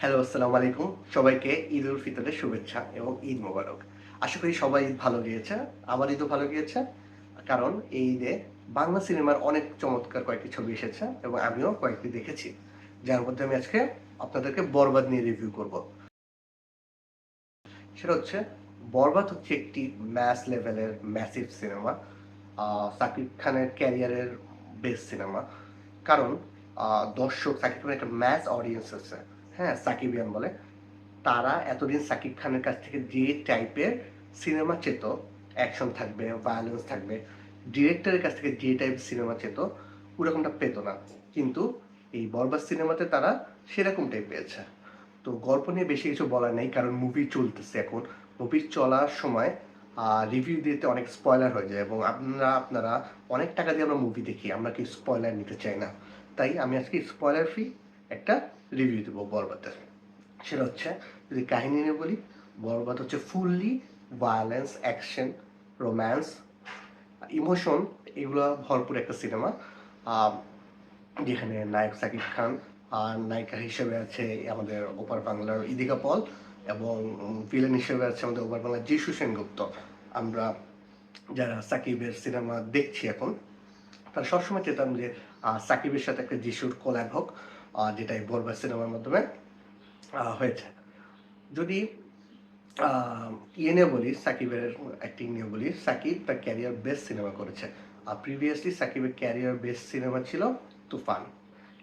Hello, আসসালামু আলাইকুম। সবাইকে ঈদ উল ফিতরের শুভেচ্ছা এবং ঈদ মোবারক। আশা করি সবাই ঈদ ভালো গিয়েছে। আমার ঈদও ভালো গিয়েছে, কারণ এই ঈদে বাংলা সিনেমার অনেক চমৎকার কয়েকটি ছবি এসেছে এবং আমিও কয়েকটি দেখেছি। যার মধ্যে আমি আজকে আপনাদেরকে বরবাদ নিয়ে রিভিউ করব। সেটা হচ্ছে, বরবাদ হচ্ছে একটি ম্যাস লেভেলের ম্যাসিভ সিনেমা সাকিব খানের ক্যারিয়ারের বেস্ট সিনেমা কারণ দর্শক, সাকিব খানের একটা ম্যাস অডিয়েন্স আছে। হ্যাঁ সাকিবিয়ান বলে। তারা এতদিন সাকিব খানের কাছ থেকে যে টাইপের সিনেমা চেত অ্যাকশন থাকবে ভায়োলেন্স থাকবে ডিরেক্টরের কাছ থেকে যে টাইপের সিনেমা চেত, ওরকমটা পেত না। কিন্তু এই বরবাদ সিনেমাতে তারা সেরকম টাইপ পেয়েছে। তো গল্প নিয়ে বেশি কিছু বলার নেই, কারণ মুভি চলতেছে এখন। মুভি চলার সময় আর রিভিউ দিতে অনেক স্পয়লার হয়ে যায় এবং আপনারা আপনারা অনেক টাকা দিয়ে আমরা মুভি দেখি, আমরা কি স্পয়লার নিতে চাই না। তাই আমি আজকে স্পয়লার ফ্রি একটা রিভিউ দেবো বরবাদের সেটা হচ্ছে, যদি কাহিনী নিয়ে বলি, বরবাদ হচ্ছে fully violence action romance emotion এগুলো ভরপুর একটা সিনেমা যেখানে নায়ক সাকিব খান আর নায়িকা হিসেবে আছে আমাদের ওপার বাংলার ইদিকা পল এবং ভিলেন হিসেবে আছে আমাদের ওপার বাংলার যিশু সেনগুপ্ত। আমরা যারা সাকিবের সিনেমা দেখছি এখন, তারা সবসময় চেতাম যে সাকিবের সাথে একটা যিশুর কোল্যাব হোক। যেটা এই বরবাদ সিনেমার মাধ্যমে হয়েছে। যদি ইয়ে নিয়ে বলি, সাকিবের অ্যাক্টিং নিয়ে বলি, সাকিব তার ক্যারিয়ার বেস্ট সিনেমা করেছে। আর প্রিভিয়াসলি সাকিবের ক্যারিয়ার বেস্ট সিনেমা ছিল তুফান।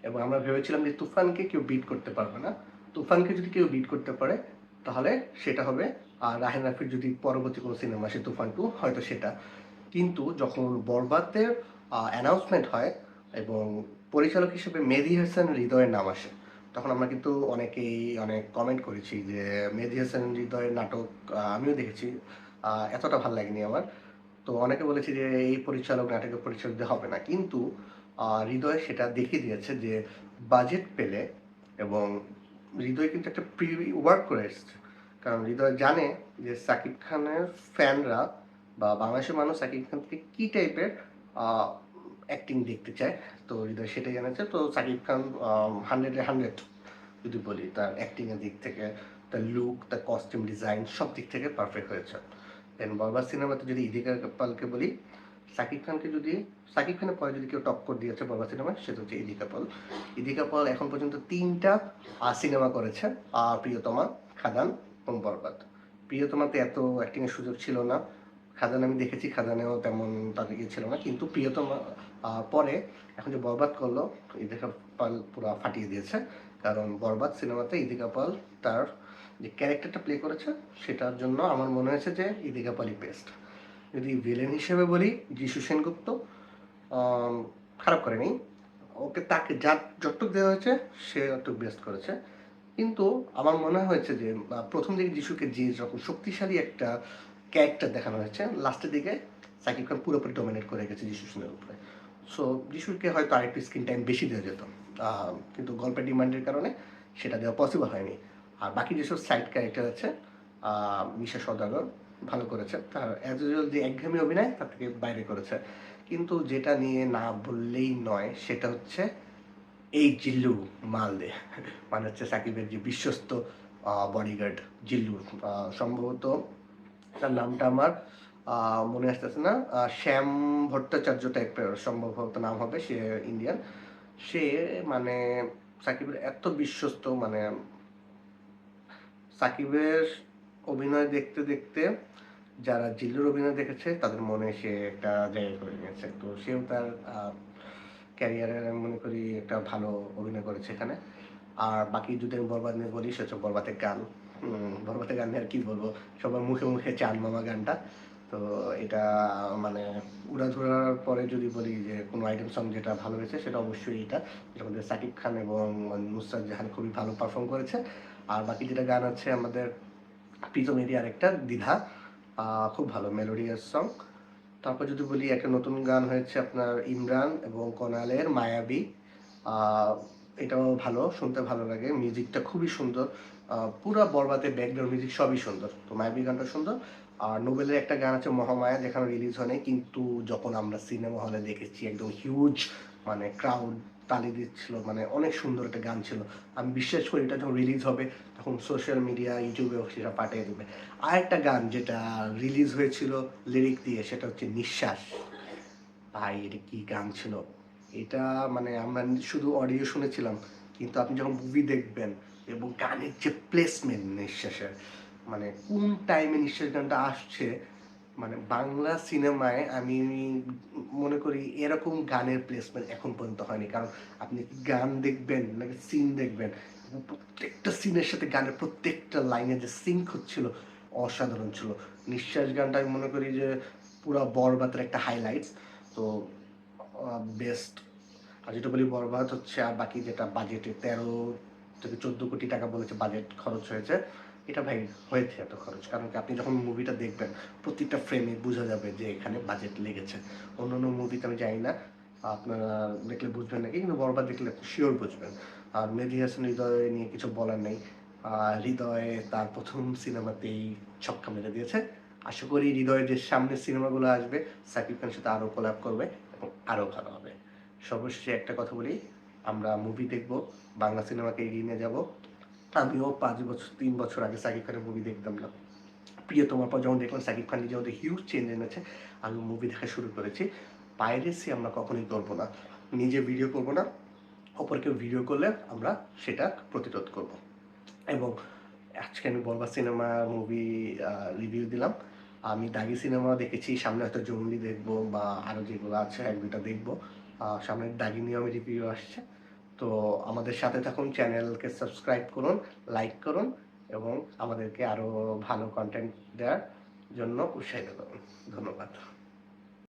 এবং আমরা ভেবেছিলাম যে তুফানকে কেউ বিট করতে পারবে না। তুফানকে যদি কেউ বিট করতে পারে, তাহলে সেটা হবে, আর রাহেন রাফির যদি পরবর্তী কোনো সিনেমা আসে তুফান টু হয়তো সেটা। কিন্তু যখন বরবাদের অ্যানাউন্সমেন্ট হয় এবং পরিচালক হিসেবে মেহেদি হাসান হৃদয়ের নাম আসে। তখন আমরা কিন্তু অনেকেই অনেক কমেন্ট করেছি যে, মেহেদি হাসান হৃদয়ের নাটক আমিও দেখেছি। এতটা ভালো লাগেনি আমার। তো অনেকে বলেছি যে, এই পরিচালক নাটকের পরিচালক দিয়ে হবে না। কিন্তু হৃদয় সেটা দেখিয়ে দিয়েছে যে বাজেট পেলে এবং হৃদয় কিন্তু একটা প্রি ওয়ার্ক করে এসেছে। কারণ হৃদয় জানে যে, সাকিব খানের ফ্যানরা বা বাংলাদেশের মানুষ সাকিব খান থেকে কী টাইপের অ্যাক্টিং দেখতে চায়। তো হৃদয় সেটাই জানাচ্ছে। তো সাকিব খান হান্ড্রেডে হান্ড্রেড যদি বলি, তার অ্যাক্টিংয়ের দিক থেকে, তার লুক তার কস্টিউম ডিজাইন সব দিক থেকে পারফেক্ট হয়েছে। দেন বরবাদ সিনেমাতে যদি ইদিকা পালকে বলি, সাকিব খানকে যদি, সাকিব খানের পরে যদি কেউ টক্কর দিয়েছে বরবাদ সিনেমায়, সেটা হচ্ছে ইদিকা পাল। ইদিকা পাল এখন পর্যন্ত তিনটা সিনেমা করেছে। প্রিয়তমা, খাদান এবং বরবাদ। প্রিয়তমাতে এত অ্যাক্টিংয়ের সুযোগ ছিল না। খাদান আমি দেখেছি খাদানেও তেমন তাদের ইয়ে ছিল না। কিন্তু প্রিয়তমা পরে এখন যে বরবাদ করল, ইদিকা পাল পুরো ফাটিয়ে দিয়েছে। কারণ বরবাদ সিনেমাতে ইদিকা পাল তার যে ক্যারেক্টারটা প্লে করেছে, সেটার জন্য আমার মনে হয়েছে যে ইদিকা পালই বেস্ট যদি ভিলেন হিসেবে বলি, যিশু সেনগুপ্ত খারাপ করেনি। ওকে তাকে যা যতটুক দেওয়া হয়েছে, সে অতটুক বেস্ট করেছে। কিন্তু আমার মনে হয়েছে যে প্রথম দিকে যিশুকে যে রকম শক্তিশালী একটা ক্যারেক্টার দেখানো হয়েছে। লাস্টের দিকে সাকিব খান পুরোপুরি ডোমিনেট করে গেছে যিশু সেনের উপরে। সো যিশুকে হয়তো আরেকটু স্ক্রিন টাইম বেশি দেওয়া যেত। কিন্তু গল্পের ডিমান্ডের কারণে সেটা দেওয়া পসিবল হয়নি। আর বাকি যেসব সাইড ক্যারেক্টার আছে মিশা সদাগর ভালো করেছে। তার অ্যাজ ইউজুয়াল যে একঘেয়েমি অভিনয়, তার থেকে বাইরে করেছে। কিন্তু যেটা নিয়ে না বললেই নয়, সেটা হচ্ছে এই জিল্লু মালদে। মানে হচ্ছে সাকিবের যে বিশ্বস্ত বডিগার্ড জিল্লু। সম্ভবত তার নামটা আমার মনে আসতেছে না। শ্যাম ভট্টাচার্য টাইপের সম্ভবত নাম হবে, সে ইন্ডিয়ান সে মানে সাকিবের এত বিশ্বস্ত মানে সাকিবের অভিনয় দেখতে দেখতে, যারা জিল্লুর অভিনয় দেখেছে, তাদের মনে সে একটা জায়গা করে নিয়েছে। তো সেও তার ক্যারিয়ারে আমি মনে করি, একটা ভালো অভিনয় করেছে এখানে। আর বাকি যদি বরবাদ নিয়ে বলি সেটা বরবাদের গান বরবাদের গান আর কি বলব, সবার মুখে মুখে চান মামা গানটা। তো এটা মানে উড়াধুরার পরে যদি বলি যে কোনো আইটেম সং যেটা ভালো হয়েছে, সেটা অবশ্যই এটা। যেটা আমাদের সাকিব খান এবং নুসরাত জাহান খুবই ভালো পারফর্ম করেছে। আর বাকি যেটা গান আছে, আমাদের প্রীতম এরি আরেকটা দ্বিধা খুব ভালো মেলোডিয়াস সং তারপর যদি বলি, একটা নতুন গান হয়েছে আপনার ইমরান এবং কোনালের, মায়াবী। এটাও ভালো, শুনতে ভালো লাগে। মিউজিকটা খুবই সুন্দর। পুরা বরবাদে ব্যাকগ্রাউন্ড মিউজিক সবই সুন্দর। তো মায়াবী গানটা সুন্দর। আর নোবেলের একটা গান আছে মহামায়া, যেখানে রিলিজ হয়নি কিন্তু যখন আমরা সিনেমা হলে দেখেছি, একদম হিউজ মানে ক্রাউড তালি দিচ্ছিল মানে অনেক সুন্দর একটা গান ছিল। আমি বিশ্বাস করি এটা যখন রিলিজ হবে, তখন সোশ্যাল মিডিয়া ইউটিউবে সেটা পাঠিয়ে দেবে। আর একটা গান যেটা রিলিজ হয়েছিল লিরিক দিয়ে, সেটা হচ্ছে নিঃশ্বাস। ভাই, এটা কি গান ছিল? এটা মানে আমরা শুধু অডিও শুনেছিলাম, কিন্তু আপনি যখন মুভি দেখবেন এবং গানের যে প্লেসমেন্ট নিঃশ্বাসের মানে কোন টাইমে নিঃশ্বাস গানটা আসছে মানে বাংলা সিনেমায় আমি মনে করি এরকম গানের প্লেসমেন্ট এখন পর্যন্ত হয়নি। কারণ আপনি গান দেখবেন নাকি সিন দেখবেন প্রত্যেকটা সিনের সাথে গানের প্রত্যেকটা লাইনে যে সিঙ্ক হচ্ছিল, অসাধারণ ছিল। নিঃশ্বাস গানটা আমি মনে করি যে পুরো বরবাতের একটা হাইলাইটস তো বেস্ট আর যেটা বলি বরবাদ হচ্ছে, আর বাকি যেটা বাজেটে তেরো থেকে চোদ্দ কোটি টাকা বলেছে বাজেট খরচ হয়েছে, এটা ভাই হয়েছে এত খরচ। কারণ কি, আপনি যখন মুভিটা দেখবেন, প্রত্যেকটা ফ্রেমে বোঝা যাবে যে এখানে বাজেট লেগেছে। অন্য অন্য মুভিতে আমি জানি না, আপনারা দেখলে বুঝবেন নাকি, কিন্তু বরবাদ দেখলে শিওর বুঝবেন। আর মেহেদি হাসান হৃদয় নিয়ে কিছু বলার নেই। হৃদয় তার প্রথম সিনেমাতেই ছক্কা মেরে দিয়েছে। আশা করি হৃদয়ের যে সামনের সিনেমাগুলো আসবে, সাকিব খানের সাথে আরও কোলাপ করবে। আরও ভালো হবে। সর্বশেষে একটা কথা বলি, আমরা মুভি দেখব, বাংলা সিনেমাকে এগিয়ে নিয়ে যাব। আমিও পাঁচ বছর, তিন বছর আগে সাকিব খানের মুভি দেখতাম না। প্রিয় তোমার পর যখন দেখলাম, সাকিব খান নিজে আমাদের হিউজ চেঞ্জ এনেছে, আমি মুভি দেখা শুরু করেছি। পাইরেসি আমরা কখনোই করব না। নিজে ভিডিও করব না, অপরকে ভিডিও করলে আমরা সেটা প্রতিরোধ করব। এবং আজকে আমি বলবা সিনেমা মুভি রিভিউ দিলাম। আমি দাগি সিনেমা দেখেছি, সামনে হয়তো জঙ্গলি দেখব বা আরও যেগুলো আছে, এক দুটা দেখব। সামনে দাগি নিয়মে রিভিউ আসছে। তো আমাদের সাথে থাকুন চ্যানেলকে সাবস্ক্রাইব করুন লাইক করুন এবং আমাদেরকে আরও ভালো কন্টেন্ট দেওয়ার জন্য উৎসাহিত করুন। ধন্যবাদ।